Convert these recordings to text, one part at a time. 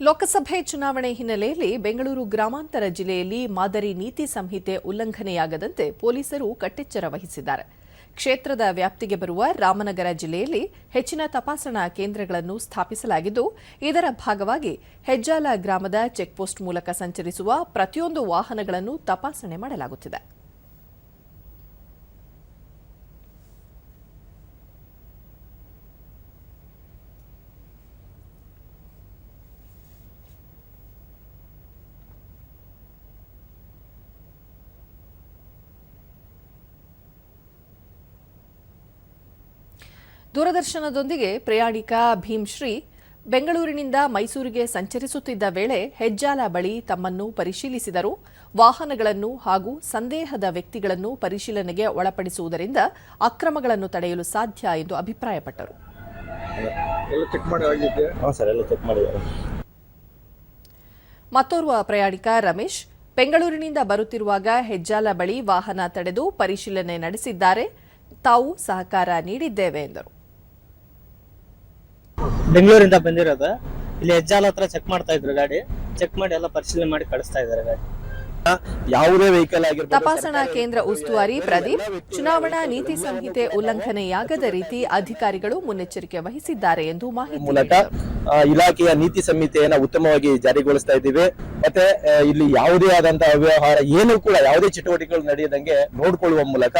ಲೋಕಸಭೆ ಚುನಾವಣೆ ಹಿನ್ನೆಲೆಯಲ್ಲಿ ಬೆಂಗಳೂರು ಗ್ರಾಮಾಂತರ ಜಿಲ್ಲೆಯಲ್ಲಿ ಮಾದರಿ ನೀತಿ ಸಂಹಿತೆ ಉಲ್ಲಂಘನೆಯಾಗದಂತೆ ಪೊಲೀಸರು ಕಟ್ಟೆಚ್ಚರ ವಹಿಸಿದ್ದಾರೆ. ಕ್ಷೇತ್ರದ ವ್ಯಾಪ್ತಿಗೆ ಬರುವ ರಾಮನಗರ ಜಿಲ್ಲೆಯಲ್ಲಿ ಹೆಚ್ಚಿನ ತಪಾಸಣಾ ಕೇಂದ್ರಗಳನ್ನು ಸ್ಥಾಪಿಸಲಾಗಿದ್ದು, ಇದರ ಭಾಗವಾಗಿ ಹೆಜ್ಜಾಲ ಗ್ರಾಮದ ಚೆಕ್ಪೋಸ್ಟ್ ಮೂಲಕ ಸಂಚರಿಸುವ ಪ್ರತಿಯೊಂದು ವಾಹನಗಳನ್ನು ತಪಾಸಣೆ ಮಾಡಲಾಗುತ್ತಿದೆ. ದೂರದರ್ಶನದೊಂದಿಗೆ ಪ್ರಯಾಣಿಕ ಭೀಮ್ಶ್ರೀ ಬೆಂಗಳೂರಿನಿಂದ ಮೈಸೂರಿಗೆ ಸಂಚರಿಸುತ್ತಿದ್ದ ವೇಳೆ ಹೆಜ್ಜಾಲ ಬಳಿ ತಮ್ಮನ್ನು ಪರಿಶೀಲಿಸಿದರು. ವಾಹನಗಳನ್ನು ಹಾಗೂ ಸಂದೇಹದ ವ್ಯಕ್ತಿಗಳನ್ನು ಪರಿಶೀಲನೆಗೆ ಒಳಪಡಿಸುವುದರಿಂದ ಅಕ್ರಮಗಳನ್ನು ತಡೆಯಲು ಸಾಧ್ಯ ಎಂದು ಅಭಿಪ್ರಾಯಪಟ್ಟರು. ಎಲ್ಲ ಚೆಕ್ ಮಾಡಿ ಆಗಿದ್ದೆ ಹಾಂ ಸರ್ ಎಲ್ಲ ಚೆಕ್ ಮಾಡಿದ್ದಾರೆ. ಮತ್ತೋರ್ವ ಪ್ರಯಾಣಿಕ ರಮೇಶ್ ಬೆಂಗಳೂರಿನಿಂದ ಬರುತ್ತಿರುವಾಗ ಹೆಜ್ಜಾಲ ಬಳಿ ವಾಹನ ತಡೆದು ಪರಿಶೀಲನೆ ನಡೆಸಿದ್ದಾರೆ. ತಾವು ಸಹಕಾರ ನೀಡಿದ್ದೇವೆ ಎಂದರು. ಬೆಂಗಳೂರಿಂದ ಬಂದಿರೋದು. ಇಲ್ಲಿ ಹೆಜ್ಜಾಲ ಹತ್ರ ಚೆಕ್ ಮಾಡ್ತಾ ಇದ್ರು ಗಾಡಿ. ಚೆಕ್ ಮಾಡಿ ಎಲ್ಲ ಪರಿಶೀಲನೆ ಮಾಡಿ ಕಳಿಸ್ತಾ ಇದ್ದಾರೆ ಗಾಡಿ. ಯಾವುದೇ ವೆಹಿಕಲ್ ಆಗಿರ್ಬೋದು ತಪಾಸಣಾ ಕೇಂದ್ರ ಉಸ್ತುವಾರಿ ಪ್ರದೀಪ್ ಚುನಾವಣಾ ನೀತಿ ಸಂಹಿತೆ ಉಲ್ಲಂಘನೆಯಾಗದ ರೀತಿ ಅಧಿಕಾರಿಗಳು ಮುನ್ನೆಚ್ಚರಿಕೆ ವಹಿಸಿದ್ದಾರೆ ಎಂದು ಮಾಹಿತಿ ಮೂಲಕ ಇಲಾಖೆಯ ನೀತಿ ಸಂಹಿತೆಯನ್ನ ಉತ್ತಮವಾಗಿ ಜಾರಿಗೊಳಿಸ್ತಾ ಇದ್ದೀವಿ. ಮತ್ತೆ ಇಲ್ಲಿ ಯಾವುದೇ ಆದಂತಹ ಅವ್ಯವಹಾರ ಏನು ಕೂಡ ಯಾವುದೇ ಚಟುವಟಿಕೆಗಳು ನಡೆಯದಂಗೆ ನೋಡ್ಕೊಳ್ಳುವ ಮೂಲಕ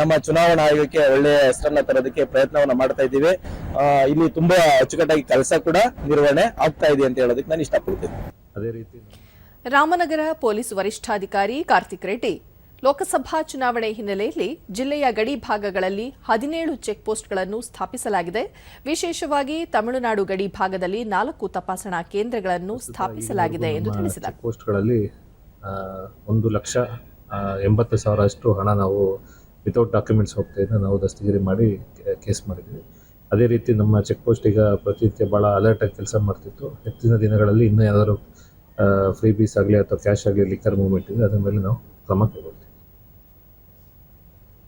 ನಮ್ಮ ಚುನಾವಣಾ ಆಯೋಗಕ್ಕೆ ಒಳ್ಳೆಯ ಹೆಸರನ್ನ ತರೋದಕ್ಕೆ ಪ್ರಯತ್ನವನ್ನ ಮಾಡ್ತಾ ಇದ್ದೀವಿ. ಇಲ್ಲಿ ತುಂಬಾ ಅಚ್ಚುಕಟ್ಟಾಗಿ ಕೆಲಸ ಕೂಡ ನಿರ್ವಹಣೆ ಆಗ್ತಾ ಇದೆ ಅಂತ ಹೇಳೋದಕ್ಕೆ ನಾನು ಇಷ್ಟಪಡ್ತೇನೆ. ಅದೇ ರೀತಿ ರಾಮನಗರ ಪೊಲೀಸ್ ವರಿಷ್ಠಾಧಿಕಾರಿ ಕಾರ್ತಿಕ್ ರೆಡ್ಡಿ ಲೋಕಸಭಾ ಚುನಾವಣೆ ಹಿನ್ನೆಲೆಯಲ್ಲಿ ಜಿಲ್ಲೆಯ ಗಡಿ ಭಾಗಗಳಲ್ಲಿ ಹದಿನೇಳು ಚೆಕ್ಪೋಸ್ಟ್ಗಳನ್ನು ಸ್ಥಾಪಿಸಲಾಗಿದೆ. ವಿಶೇಷವಾಗಿ ತಮಿಳುನಾಡು ಗಡಿ ಭಾಗದಲ್ಲಿ ನಾಲ್ಕು ತಪಾಸಣಾ ಕೇಂದ್ರಗಳನ್ನು ಸ್ಥಾಪಿಸಲಾಗಿದೆ ಎಂದು ತಿಳಿಸಿದರು ಚೆಕ್ ಪೋಸ್ಟ್ಗಳಲ್ಲಿ ಒಂದು ಲಕ್ಷ ಎಂಬತ್ತು ಸಾವಿರ ಅಷ್ಟು ಹಣ ನಾವು ವಿತೌಟ್ ಡಾಕ್ಯುಮೆಂಟ್ಸ್ ಹೋಗ್ತಾ ನಾವು ದಸ್ತಗಿರಿ ಮಾಡಿ ಕೇಸ್ ಮಾಡಿದ್ವಿ. ಅದೇ ರೀತಿ ನಮ್ಮ ಚೆಕ್ ಪೋಸ್ಟ್ ಈಗ ಪ್ರತಿನಿತ್ಯ ಭಾಳ ಅಲರ್ಟಾಗಿ ಕೆಲಸ ಮಾಡ್ತಿತ್ತು. ಹೆಚ್ಚಿನ ದಿನಗಳಲ್ಲಿ ಇನ್ನೂ ಯಾವ್ದಾದ್ರು ಫ್ರೀ ಬೀಸ್ ಆಗಲಿ ಅಥವಾ ಕ್ಯಾಶ್ ಆಗಲಿ ಲಿಕ್ಕರ್ ಮೂವ್ಮೆಂಟ್ ಇದೆ, ಅದ್ರ ಮೇಲೆ ನಾವು ಕ್ರಮ ತಗೊಳ್ತೀವಿ